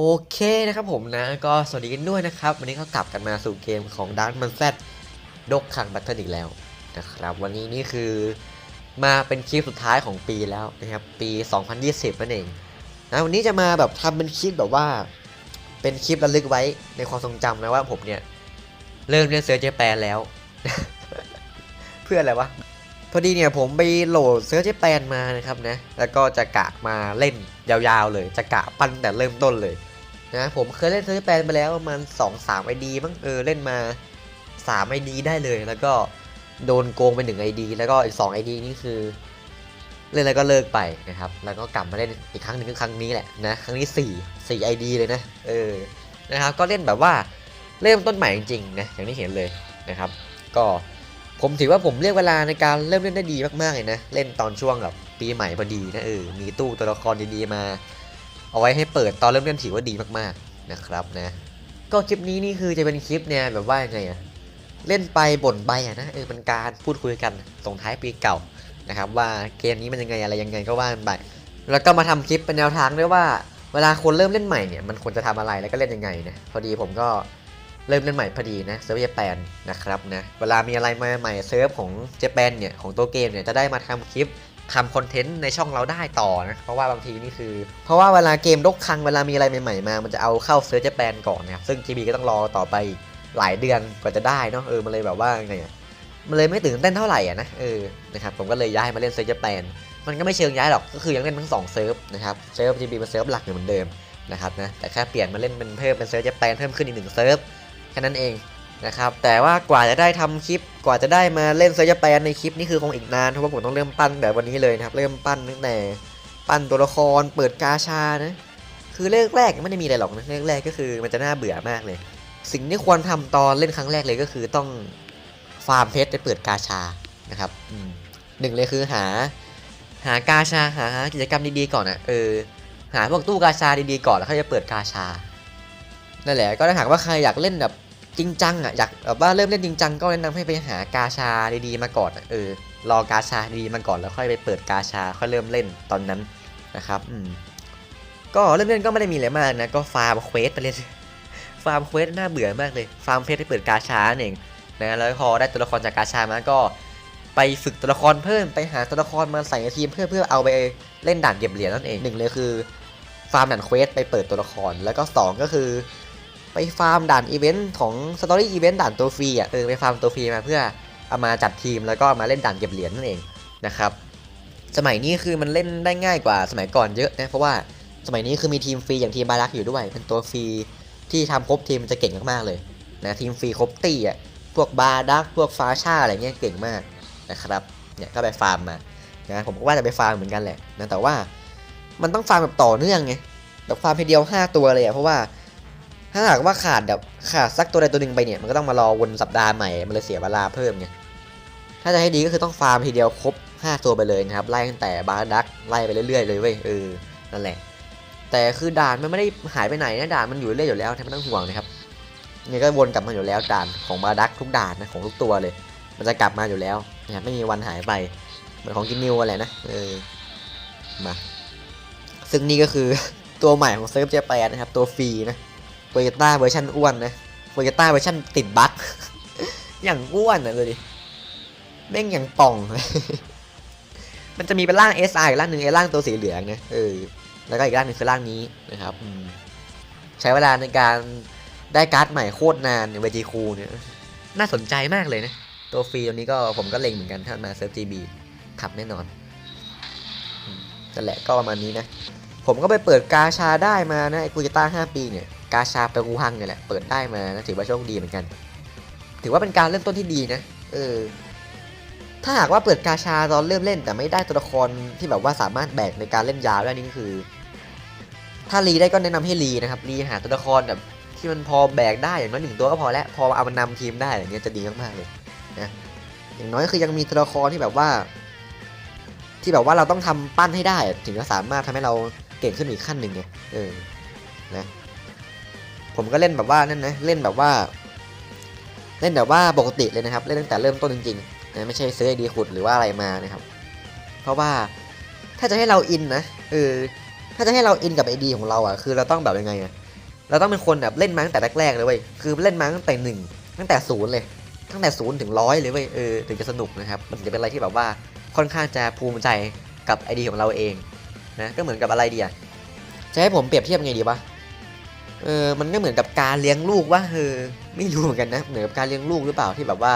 โอเคนะครับผมนะก็สวัสดีกันด้วยนะครับ วันนี้ก็กลับกันมาสู่เกมของด a r k มันแซดดกขังบัตเทิลอีกแล้วนะครับ วันนี้นี่คือมาเป็นคลิปสุดท้ายของปีแล้วนะครับ ปี 2020นั่นเองนะวันนี้จะมาแบบทำเป็นคลิปแบบว่า เป็นคลิประลึกไว้ในความทรงจำนะว่าผมเนี่ย เริ่มเล่นเซิร์เจแปนแล้ว เพื่ออะไรวะพอดีเนี่ยผมไปโหลดเซิร์เจแปนมานะครับนะแล้วก็จะกะมาเล่นยาวๆเลย จะกะปั้นแต่เริ่มต้นเลย นะผมเคยเล่นเซิร์ชแปนไปแล้วประมาณ2 3ไอดีมั้งเออเล่นมา3ไอดีได้เลยแล้วก็โดนโกงไป1ไอดีแล้วก็อีก2ไอดีนี่คือ เล่นแล้วก็เลิกไปนะครับ แล้วก็กลับมาเล่นอีกครั้งหนึ่งครั้งนี้แหละนะครั้งนี้ 4 4ไอดีเลยนะเออนะครับก็เล่นแบบว่าเริ่มต้นใหม่จริงๆนะอย่างที่เห็นเลยนะครับ ก็ผมถือว่าผมเรียกเวลาในการเริ่มเล่นได้ดีมากๆเลยนะ เล่นตอนช่วงแบบปีใหม่พอดีนะเออมีตู้ตัวละครดีๆมา เอาไว้ให้เปิดตอนเริ่มเล่นถือว่าดีมากๆนะครับนะ ก็คลิปนี้นี่คือจะเป็นคลิปเนี่ยแบบว่ายังไงอะเล่นไปบ่นไปอะนะเออเป็นการพูดคุยกันส่งท้ายปีเก่านะครับว่าเกมนี้มันยังไงอะไรยังไงก็ว่ากันไป แล้วก็มาทำคลิปเป็นแนวทางด้วยว่า เวลาคนเริ่มเล่นใหม่เนี่ยมันควรจะทำอะไรแล้วก็เล่นยังไงนะพอดีผมก็ เริ่มเล่นใหม่พอดีนะเซิร์ฟเจแปนนะครับนะเวลามีอะไรมาใหม่เซิร์ฟของเจแปนเนี่ยของตัวเกมเนี่ยจะได้มาทำคลิปทำคอนเทนต์ในช่องเราได้ต่อนะ เพราะว่าบางทีนี่คือ เพราะว่าเวลาเกมรกคังเวลามีอะไรใหม่ๆมา มันจะเอาเข้าเซิร์ชเจแปนก่อนนะครับซึ่ง GB ก็ต้องรอต่อไปหลายเดือนกว่าจะได้เนาะเออมันเลยแบบว่าไงมันเลยไม่ตื่นเต้นเท่าไหร่อะนะเออนะครับผมก็เลยย้ายมาเล่นเซิร์ชเจแปนมันก็ไม่เชิงย้ายหรอกก็คือยังเล่นทั้งสองเซิร์ฟนะครับเซิร์ฟ GB เป็นเซิร์ฟหลักอยู่เหมือนเดิมนะครับนะแต่แค่เปลี่ยนมาเล่นเป็นเพิ่มเป็นเซิร์ชเจแปนเพิ่มขึ้นอีกหนึ่งเซิร์ฟ ค่นั้นเองนะครับแต่ว่ากว่าจะได้ทำคลิปกว่าจะได้มาเล่นเซอร์จแปนในคลิปนี่คือคงอีกนานเพราะว่าผมต้องเริ่มปั้นแบบวันนี้เลยนะครับเริ่มปั้นตั้งแต่ปั้นตัวละครเปิดกาชานะคือเรื่องแรกไม่ได้มีอะไรหรอกนะเรื่องแรกก็คือมันจะน่าเบื่อมากเลย สิ่งที่ควรทำตอนเล่นครั้งแรกเลยก็คือต้องฟาร์มเพชรไปเปิดกาชานะครับอืมหนึ่งเลยคือหา หากาชาหากิจกรรมดีๆก่อนอะเออหาพวกตู้กาชาดีๆก่อนแล้วค่อยจะเปิดกาชานั่นแหละก็ถ้าหากว่าใครอยากเล่นแบบ จริงจังอะอยากแบบว่าเริ่มเล่นจริงจังก็แนะนำให้ไปหากาชาดีๆมาก่อนเออรอกาชาดีๆมาก่อนแล้วค่อยไปเปิดกาชาค่อยเริ่มเล่นตอนนั้นนะครับอืมก็เริ่มเล่นก็ไม่ได้มีอะไรมากนะก็ฟาร์มเควสไปเล่นฟาร์มเควสน่าเบื่อมากเลยฟาร์มเพชรให้เปิดกาชาเองนะแล้วพอได้ตัวละครจากกาชามาก็ไปฝึกตัวละครเพิ่มไปหาตัวละครมาใส่ในทีมเพื่อเพื่อเอาไปเล่นด่านเก็บเหรียญนั่นเองหนึ่งเลยคือฟาร์มด่านเควสไปเปิดตัวละครแล้วก็สองก็คือ ไปฟาร์มด่านอีเวนต์ของสตอรี่อีเวนต์ด่านตัวฟรีอะเออไปฟาร์มตัวฟรีมาเพื่อเอามาจัดทีมแล้วก็มาเล่นด่านเก็บเหรียญนั่นเองนะครับสมัยนี้คือมันเล่นได้ง่ายกว่าสมัยก่อนเยอะนะเพราะว่าสมัยนี้คือมีทีมฟรีอย่างทีมบารักอยู่ด้วย เป็นตัวฟรีที่ทำครบทีมจะเก่งมากๆเลยนะทีมฟรีครบตีอะพวกบาดักพวกฟาชาอะไรเงี้ยเก่งมากนะครับเนี่ยก็ไปฟาร์มมานะผมก็ว่าจะไปฟาร์มเหมือนกันแหละนะแต่ว่ามันต้องฟาร์มแบบต่อเนื่องไงแบบฟาร์มทีเดียว 5 ตัวเลยอะเพราะว่า ถ้าหากว่าขาดแบบขาดสักตัวใดตัวหนึ่งไปเนี่ยมันก็ต้องมารอวนสัปดาห์ใหม่มันเลยเสียเวลาเพิ่มไงถ้าจะให้ดีก็คือต้องฟาร์มทีเดียวครบ 5 ตัวไปเลยนะครับไล่ตั้งแต่บาร์ดักไล่ไปเรื่อยๆเลยเว้ยเออนั่นแหละ แต่คือด่านมันไม่ได้หายไปไหนนะด่านมันอยู่เรื่อยอยู่แล้วท่านไม่ต้องห่วงนะครับเนี่ยก็วนกลับมาอยู่แล้วด่านของบาร์ดักทุกด่านนะของทุกตัวเลย มันจะกลับมาอยู่แล้วนะครับไม่มีวันหายไปเหมือนของกินนิวอะไรนะเออมาซึ่งนี่ก็คือตัวใหม่ของเซิร์ฟเจแปนนะครับตัวฟรีนะ โตโยต้าเวอร์ชันอ้วนนะโตโยต้าเวอร์ชันติดบั๊กอย่างอ้วนนะเลยดิแม่งอย่างป่อง มันจะมีเป็นร่าง SR อีกร่างหนึ่งไอ้ร่างตัวสีเหลืองนะเออแล้วก็อีกร่างหนึ่งคือร่างนี้นะครับอืมใช้เวลาในการได้การ์ดใหม่โคตรนานเวจีคูเนี่ยน่าสนใจมากเลยนะ ตัวฟรีตัวนี้ก็ผมก็เล็งเหมือนกันถ้ามาเซิร์ฟจีบีขับแน่นอนนั่นแหละก็ประมาณนี้นะ ผมก็ไปเปิดกาชาได้มานะไอ้กูจิต้า5 ปีเนี่ย กาชาเปรูฮังเนี่ยแหละเปิดได้มานะถือว่าโชคดีเหมือนกัน ถือว่าเป็นการเริ่มต้นที่ดีนะเออถ้าหากว่าเปิดกาชาตอนเริ่มเล่นแต่ไม่ได้ตัวละครที่แบบว่าสามารถแบกในการเล่นยาวได้นี่ก็คือ ถ้ารีได้ก็แนะนำให้รีนะครับรีหาตัวละครแบบที่มันพอแบกได้อย่างน้อยหนึ่งตัวก็พอแล้วพอเอามานำทีมได้อย่างเงี้ยจะดีมากๆเลยนะอย่างน้อยคือยังมีตัวละครที่แบบว่า ที่แบบว่าเราต้องทำปั้นให้ได้ ถึงจะสามารถทำให้เราเก่งขึ้นอีกขั้นหนึ่งไงเออนะ ผมก็เล่นแบบว่านั่นนะเล่นแบบว่า เล่นแบบว่าปกติเลยนะครับ เล่นตั้งแต่เริ่มต้นจริงๆนะไม่ใช่ซื้อไอดีขุดหรือว่าอะไรมานะครับ เพราะว่าถ้าจะให้เราอินนะเออถ้าจะให้เราอินกับไอดีของเราอะคือเราต้องแบบยังไงอะเราต้องเป็นคนแบบเล่นมาตั้งแต่แรกๆเลยเว้ยคือเล่นมาตั้งแต่หนึ่งตั้งแต่ศูนย์เลยตั้งแต่ศูนย์ถึงร้อยเลยเว้ยเออถึงจะสนุกนะครับมันจะเป็นอะไรที่แบบว่าค่อนข้างจะภูมิใจกับไอเดียของเราเองนะก็เหมือนกับอะไรดีอะจะให้ผมเปรียบเทียบไงดีวะ เออมันก็เหมือนกับการเลี้ยงลูกว่าเออไม่รู้เหมือนกันนะเหมือนกับการเลี้ยงลูกหรือเปล่าที่แบบว่า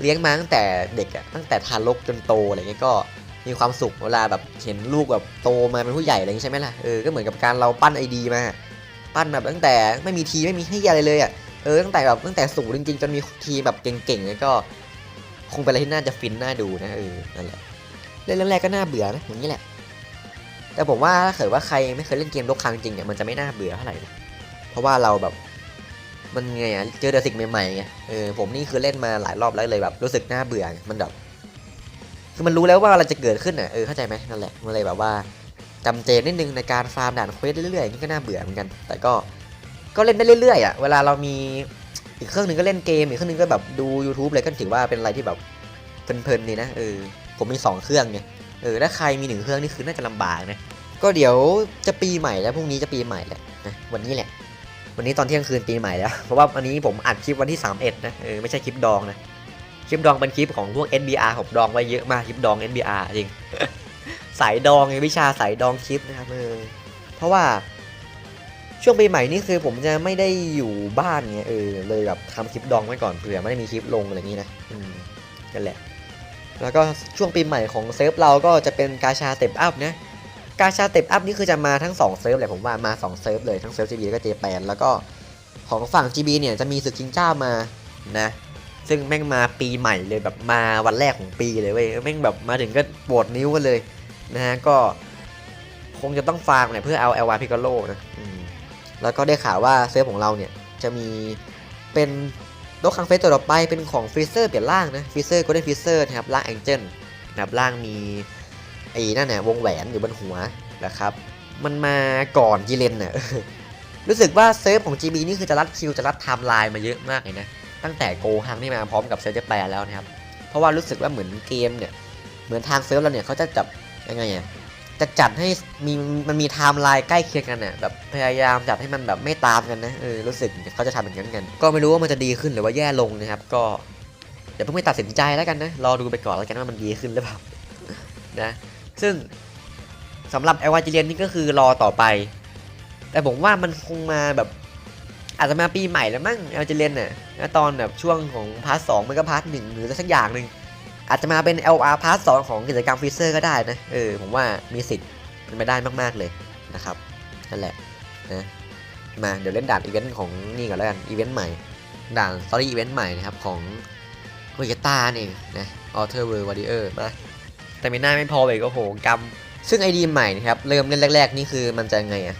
เลี้ยงมาตั้งแต่เด็กอะตั้งแต่ทารกจนโตอะไรเงี้ยก็มีความสุขเวลาแบบเห็นลูกแบบโตมาเป็นผู้ใหญ่อะไรอย่างงี้ยใช่ไหมล่ะเออก็เหมือนกับการเราปั้นไอดีมาปั้นแบบตั้งแต่ไม่มีทีไม่มีให้อะไรเลยอะเออตั้งแต่แบบตั้งแต่สูงจริงๆจนมีทีแบบเก่งๆแล้วก็ คงเป็นอะไรที่น่าจะฟินน่าดูนะเออนั่นแหละเล่นเรื่องแรกก็น่าเบื่อนะอย่างนี้แหละ แต่ผมว่าถ้าเกิดว่าใครไม่เคยเล่นเกมลกครั้งจริงเนี่ยมันจะไม่น่าเบื่อเท่าไหร่นะเพราะว่าเราแบบมันไงอะเจอแต่สิ่งใหม่ๆไงเออผมนี่คือเล่นมาหลายรอบแล้วเลยแบบรู้สึกน่าเบื่อมันแบบคือมันรู้แล้วว่าอะไรจะเกิดขึ้นอะเออเข้าใจไหมนั่นแหละมันเลยแบบว่าจำเจนิดนึงในการฟาร์มด่านเควสเรื่อยๆนี่ก็น่าเบื่อเหมือนกัน แต่ก็ก็เล่นได้เรื่อยๆอะเวลาเรามีอีกเครื่องหนึ่งก็เล่นเกมอีกเครื่องหนึงก็แบบดู YouTube เลยก็ถือว่าเป็นอะไรที่แบบเพลินๆนี่นะเออผมมีสองเครื่องไง เออถ้าใครมีหนึ่งเครื่องนี่คือน่าจะลำบากนะก็เดี๋ยวจะปีใหม่แล้วพรุ่งนี้จะปีใหม่แหล้วนะวันนี้แหละ วันนี้ตอนเที่ยงคืนปีใหม่แล้วเพราะว่าวันนี้ผมอัดคลิปวันที่31นะเออไม่ใช่คลิปดองนะคลิปดองเป็นคลิปของพวก NBR ผมดองไว้เยอะมากคลิปดอง NBR จริงสายดองวิชาสายดองคลิปนะครับเออเพราะว่าช่วงปีใหม่นี่คือผมจะไม่ได้อยู่บ้านไงเออเลยแบบทำคลิปดองไว้ก่อนเผื่อไม่ได้มีคลิปลงอะไรอย่างนี้นะอืมกันแหละ แล้วก็ช่วงปีใหม่ของเซิร์ฟเราก็จะเป็นกาชาเต็ปอัพนะกาชาเต็ปอัพนี่คือจะมาทั้ง2เซิร์ฟเลยผมว่ามา2เซิร์ฟเลยทั้งเซิร์ฟ GB แล้วก็เจแปนแล้วก็ของฝั่ง GB เนี่ยจะมีศึกชิงเจ้ามานะซึ่งแม่งมาปีใหม่เลยแบบมาวันแรกของปีเลยเว้ยแม่งแบบมาถึงก็ปวดนิ้วกันเลยนะฮะก็คงจะต้องฟาร์มเนี่ยเพื่อเอา LY Piccolo นะแล้วก็ได้ข่าวว่าเซิร์ฟของเราเนี่ยจะมีเป็น โลกคังเฟสตัวต่อไปเป็นของฟรีเซอร์เปลี่ยนร่างนะฟรีเซอร์ก็ได้ฟรีเซอร์นะครับร่างแองเจิลนะครับร่างมีไอ้นั่นน่ะวงแหวนอยู่บนหัวนะครับ มันมาก่อนจีเลนน่ะรู้สึกว่าเซิร์ฟของ GB นี่คือจะรัดคิวจะรัดไทม์ไลน์มาเยอะมากเลยนะตั้งแต่โกฮังนี่มาพร้อมกับเซิร์ฟเจแปนแล้วนะครับ เพราะว่ารู้สึกว่าเหมือนเกมเนี่ยเหมือนทางเซิร์ฟเราเนี่ยเขาจะจับยังไงอะ จะจัดให้มีมันมีไทม์ไลน์ใกล้เคียงกันน่ะแบบพยายามจัดให้มันแบบไม่ตามกันนะเออรู้สึกเขาจะทำอย่างนั้นกัน ก็ไม่รู้ว่ามันจะดีขึ้นหรือว่าแย่ลงนะครับ ก็อย่าเพิ่งไปตัดสินใจแล้วกันนะรอดูไปก่อนแล้วกันว่ามันดีขึ้นหรือเปล่านะซึ่งสำหรับเอวาจิเลียนนี่ก็คือรอต่อไป แต่ผมว่ามันคงมาแบบอาจจะมาปีใหม่แล้วมั้งเอลจิเลียนน่ะนะตอนแบบช่วงของพาร์ทสองมันก็พาร์ทหนึ่งหรือสักอย่างหนึ่ง อาจจะมาเป็น LR พาร์ทสองของกิจกรรมฟิเซอร์ก็ได้นะ เออ ผมว่ามีสิทธิ์เป็นไปได้มาก ๆ เลยนะครับ นั่นแหละนะ มาเดี๋ยวเล่นด่านอีเวนต์ของนี่ก่อนแล้วกัน อีเวนต์ใหม่ ด่านสตอรี่อีเวนต์ใหม่นะครับ ของโคเกต้านี่นะออเทอร์เวอร์วอริเออร์มาแต่ไม่น่าไม่พอเลยก็โหกำซึ่งไอดีใหม่นะครับ เริ่มเล่นแรก ๆ นี่คือมันจะไงอะ่ะ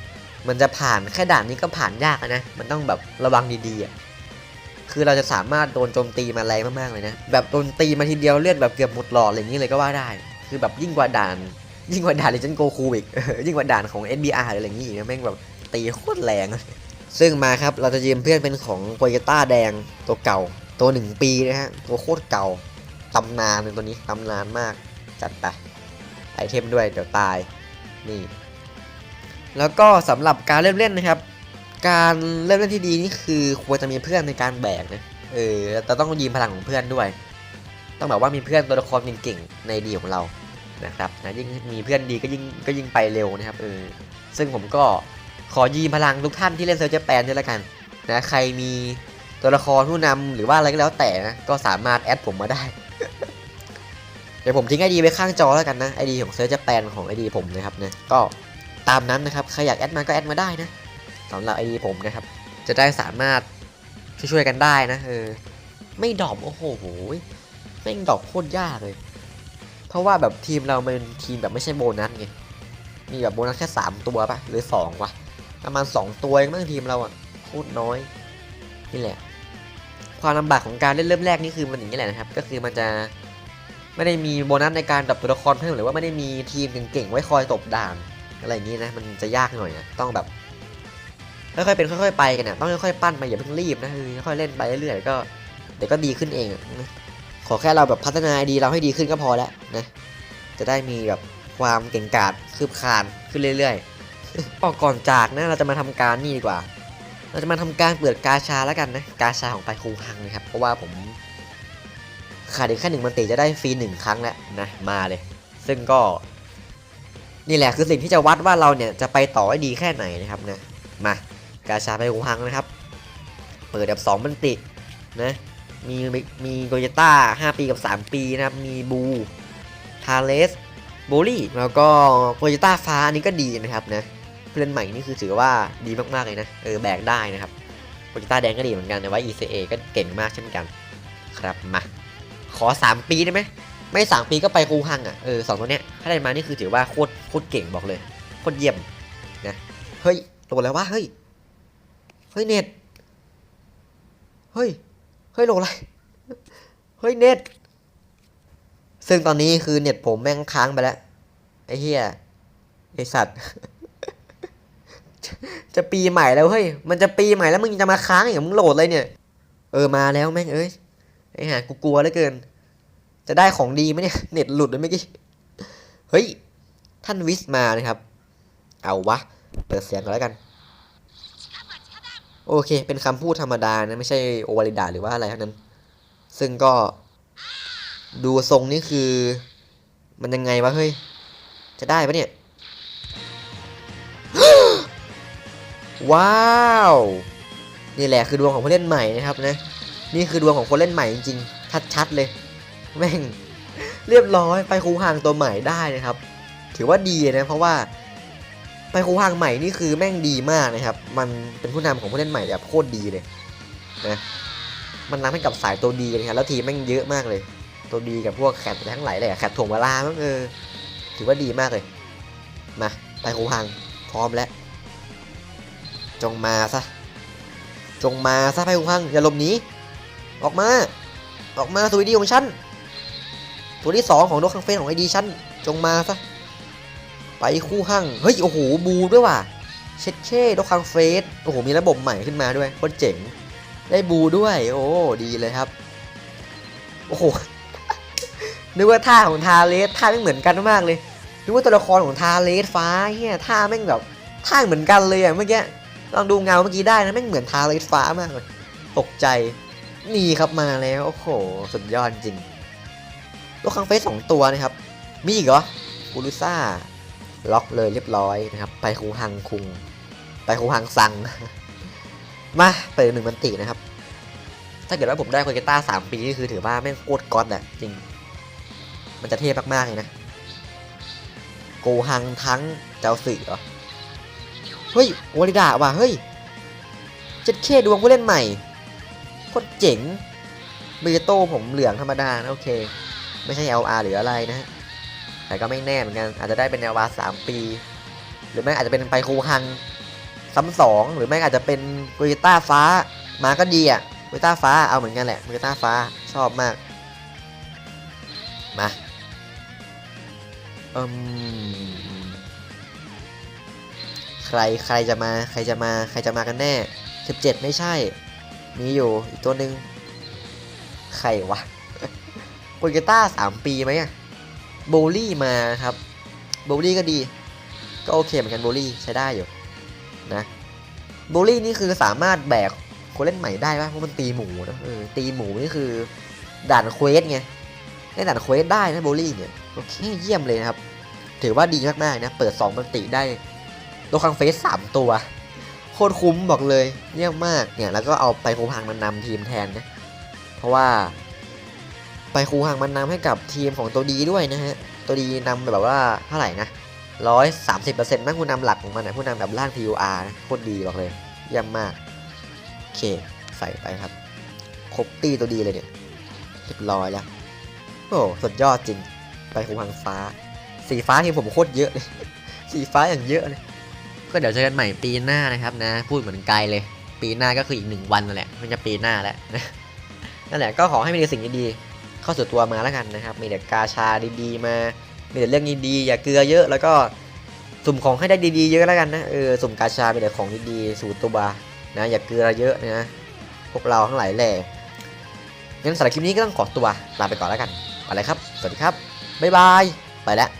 มันจะผ่านแค่ด่านนี้ก็ผ่านยากนะ มันต้องแบบระวังดีๆอะ่ะ คือเราจะสามารถโดนโจมตีมาแรงมากๆเลยนะ แบบโดนตีมาทีเดียวเลือดแบบเกือบหมดหลอดอะไรอย่างนี้เลยก็ว่าได้ คือแบบยิ่งกว่าด่าน ยิ่งกว่าด่านเลเจนโกคูอีกยิ่งกว่าด่านของ NBR หรืออะไรอย่างนี้อีกนะแม่งแบบตีโคตรแรงซึ่งมาครับเราจะยืมเพื่อนเป็นของโปเกต้าแดงตัวเก่า ตัวหนึ่งปีนะฮะตัวโคตรเก่าตำนานเลยตัวนี้ตำนานมากจัดไปไอเทมด้วยเดี๋ยวตายนี่แล้วก็สำหรับการเริ่มเล่นนะครับ การเริ่มเล่นที่ดีนี่คือควรจะมีเพื่อนในการแบกนะเออแต่ต้องยืมพลังของเพื่อนด้วย ต้องแบบว่ามีเพื่อนตัวละครเก่งๆในดีของเรานะครับนะยิ่งมีเพื่อนดีก็ยิ่งก็ยิ่งไปเร็วนะครับเออซึ่งผมก็ขอยืมพลังทุกท่านที่เล่นเซิร์ฟเจแปนด้วยละกันนะใครมีตัวละครผู้นำหรือว่าอะไรก็แล้วแต่นะก็สามารถแอดผมมาได้ เดี๋ยวผมทิ้งไอดีไว้ข้างจอแล้วกันนะไอดีของเซิร์ฟจแปนของไอดีผมนะครับเนี่ยก็ตามนั้นนะครับใครอยากแอดมาก็แอดมาได้นะ สำหรับไอดีผมนะครับ จะได้สามารถช่วยๆกันได้นะเออไม่ดรอปโอ้โหไม่งดรอปโคตรยากเลย เพราะว่าแบบทีมเรามันเป็นทีมแบบไม่ใช่โบนัสไงมีแบบโบนัสแค่สามตัวปะหรือสองวะประมาณสองตัวเองมั้งทีมเราอะโคตรน้อยนี่แหละ ความลำบากของการเล่นเริ่มแรกนี่คือมันอย่างนี้แหละนะครับ ก็คือมันจะไม่ได้มีโบนัสในการดับตัวละครเพิ่มหรือว่าไม่ได้มีทีมเก่งๆไว้คอยตบด่านอะไรอย่างนี้นะมันจะยากหน่อยนะต้องแบบ ค่อยๆเป็นค่อยๆไปกันนะต้องค่อยๆปั้นไปอย่าเพิ่งรีบนะคือค่อยๆเล่นไปเรื่อยๆก็เดี๋ยวก็ดีขึ้นเองนะขอแค่เราแบบพัฒนาดีเราให้ดีขึ้นก็พอแล้วนะจะได้มีแบบความเก่งกาจคืบคลานขึ้นเรื่อยก็ก่อนจากนะเราจะมาทำการนี่ดีกว่า เราจะมาทำการเปิดกาชาแล้วกันนะกาชาของไปคูฮังนะครับเพราะว่าผมขาดอีกแค่หนึ่งมันติจะได้ฟรีหนึ่งครั้งแล้วนะมาเลย ซึ่งก็ นี่แหละคือสิ่งที่จะวัดว่าเราเนี่ยจะไปต่อได้ดีแค่ไหนนะครับนะมา กาชาไปคูฮังนะครับ เปิดแบบสองมันตินะมีมีโกยต้า 5 ปีกับ 3 ปีนะครับ มีบูทาเลสโบลี่แล้วก็โกยต้าฟ้าอันนี้ก็ดีนะครับนะผู้เล่นใหม่นี่คือถือว่าดีมากๆเลยนะเออแบกได้นะครับโกยต้าแดงก็ดีเหมือนกันแต่ว่า ECA ก็เก่งมากเช่นกันครับมาขอ 3 ปีได้ไหมไม่ 3 ปีก็ไปคูฮังอะเออสองตัวเนี้ยถ้าได้มานี่คือถือว่าโคตรโคตรเก่งบอกเลยโคตรเยี่ยมนะเฮ้ยโดนแล้ววะเฮ้ย เฮ้ยเน็ต เฮ้ย เฮ้ยโหลอะไร เฮ้ยเน็ต ซึ่งตอนนี้คือเน็ตผมแม่งค้างไปแล้ว ไอ้เหี้ย ไอสัตว์จะจะปีใหม่แล้วเฮ้ย มันจะปีใหม่แล้วมึงจะมาค้างอย่างมึงโหลดเลยเนี่ย เออมาแล้วแม่งเอ้ย ไอ้ห่ากูกลัวเหลือเกิน จะได้ของดีไหมเนี่ย เน็ตหลุดเลยเมื่อกี้ เฮ้ย ท่านวิสมานะครับ เอาวะ เปิดเสียงก่อนแล้วกัน โอเค เป็นคำพูดธรรมดานะ ไม่ใช่โอวาลิดาหรือว่าอะไรทั้งนั้น ซึ่งก็ดูทรงนี่คือ มันยังไงวะเฮ้ย จะได้ปะเนี่ย ว้าว นี่แหละคือดวงของผู้เล่นใหม่นะครับนะ นี่คือดวงของคนเล่นใหม่จริงๆชัดๆเลย แม่ง เรียบร้อยไปคูห่างตัวใหม่ได้นะครับ ถือว่าดีนะ เพราะว่า ไปคูหางใหม่นี่คือแม่งดีมากนะครับ มันเป็นผู้นำของผู้เล่นใหม่แบบโคตรดีเลยนะมันนำให้กับสายตัวดีนะครับแล้วทีมแม่งเยอะมากเลย ตัวดีกับพวกแคททั้งหลายเลยอะแคทถ่วงเวลามั้งเออถือว่าดีมากเลยมาไปคูหางพร้อมแล้ว จงมาซะจงมาซะไปคูหางอย่าหลบหนีออกมา ออกมาสู่ไอดีของฉันตัวที่สองของโดคังเฟนของไอดีฉันจงมาซะ ไปคู่หั่งเฮ้ยโอ้โหบูด้วยว่ะเช็ดเช่โดคังเฟสโอ้โหมีระบบใหม่ขึ้นมาด้วยโคตรเจ๋ง ได้บูด้วย โอ้ดีเลยครับ โอ้โหนึกว่าท่าของทาเลสท่าไม่เหมือนกันมากเลยนึกว่าตัวละครของทาเลสฟ้าเฮียท่าแม่งแบบท่าเหมือนกันเลยอะเมื่อกี้ลองดูเงาเมื่อกี้ได้นะแม่งเหมือนทาเลสฟ้ามากเลยตกใจนี่ครับมาแล้วโอ้โหสุดยอดจริงตัวคังเฟสสองตัวนะครับ มีอีกเหรอกูรุซ่า ล็อกเลยเรียบร้อยนะครับ ไปคูฮังคุง ไปคูฮังซัง มาเปิดหนึ่งมันตินะครับ ถ้าเกิดว่าผมได้โคเกต้าสามปีนี่คือถือว่าแม่งโคตรก๊อตอะจริง มันจะเทพมากๆเลยนะโกฮังทั้งเจ้าสื่อเหรอ เฮ้ยวอลิดาว่ะเฮ้ยเจ็ดเคดวงผู้เล่นใหม่โคตรเจ๋งเบโต้ผมเหลืองธรรมดานะโอเค ไม่ใช่ LR หรืออะไรนะฮะ แต่ก็ไม่แน่เหมือนกัน อาจจะได้เป็น LR สามปี หรือไม่อาจจะเป็นไปคูฮังซ้ำสองหรือไม่อาจจะเป็นกโยต้าฟ้ามาก็ดีอะกโยต้าฟ้าเอาเหมือนกันแหละกโยต้าฟ้าชอบมาก มาอืมใครใครจะมาใครจะมาใครจะมากันแน่ 17 ไม่ใช่ มีอยู่อีกตัวหนึ่งใครวะกโยต้าสามปีไหมอะ โบลี่มาครับโบลี่ก็ดี ก็โอเคเหมือนกันโบลี่ใช้ได้อยู่นะโบลี่นี่คือสามารถแบกคนเล่นใหม่ได้ปะเพราะมันตีหมูนะเออตีหมูนี่คือด่านเควสไงได้ด่านเควสได้นะโบลี่เนี่ยโอเคเยี่ยมเลยนะครับ ถือว่าดีมากๆนะเปิด2มันติได้โลคังเฟสสามตัวโคตรคุ้มบอกเลยเยี่ยมมากเนี่ยแล้วก็เอาไปโคพังมันนำทีมแทนนะเพราะว่า ไปคูห่างมันนำให้กับทีมของตัวดีด้วยนะฮะ ตัวดีนำแบบว่าเท่าไหร่นะร้อยสามสิบเปอร์เซ็นต์นั่นผู้นำหลักของมันนะผู้นำแบบล่าง PUR นะโคตรดีบอกเลยเยี่ยมมากโอเคใส่ไปครับ ครบตีตัวดีเลยเนี่ยเรียบร้อยแล้ว โอ้สุดยอดจริง ไปคูห่างฟ้า สีฟ้าทีมผมโคตรเยอะเลย สีฟ้าอย่างเยอะเลย ก็เดี๋ยวเจอกันใหม่ปีหน้านะครับนะ พูดเหมือนไกลเลย ปีหน้าก็คืออีกหนึ่งวันนั่นแหละ มันจะปีหน้าแล้วนั่นแหละก็ขอให้มีสิ่งดีๆ เข้าสู่ตัวมาแล้วกันนะครับ มีแต่กาชาดีๆมา มีแต่เรื่องดีๆอย่าเกลือเยอะแล้วก็สุ่มของให้ได้ดีๆเยอะแล้วกันนะเออสุ่มกาชามีแต่ของดีๆสู่ตัวนะอย่าเกลือเยอะนะพวกเราทั้งหลายแหล่งั้นสำหรับคลิปนี้ก็ต้องขอตัวลาไปก่อนแล้วกันไปเลยครับ สวัสดีครับบ๊ายบายไปแล้ว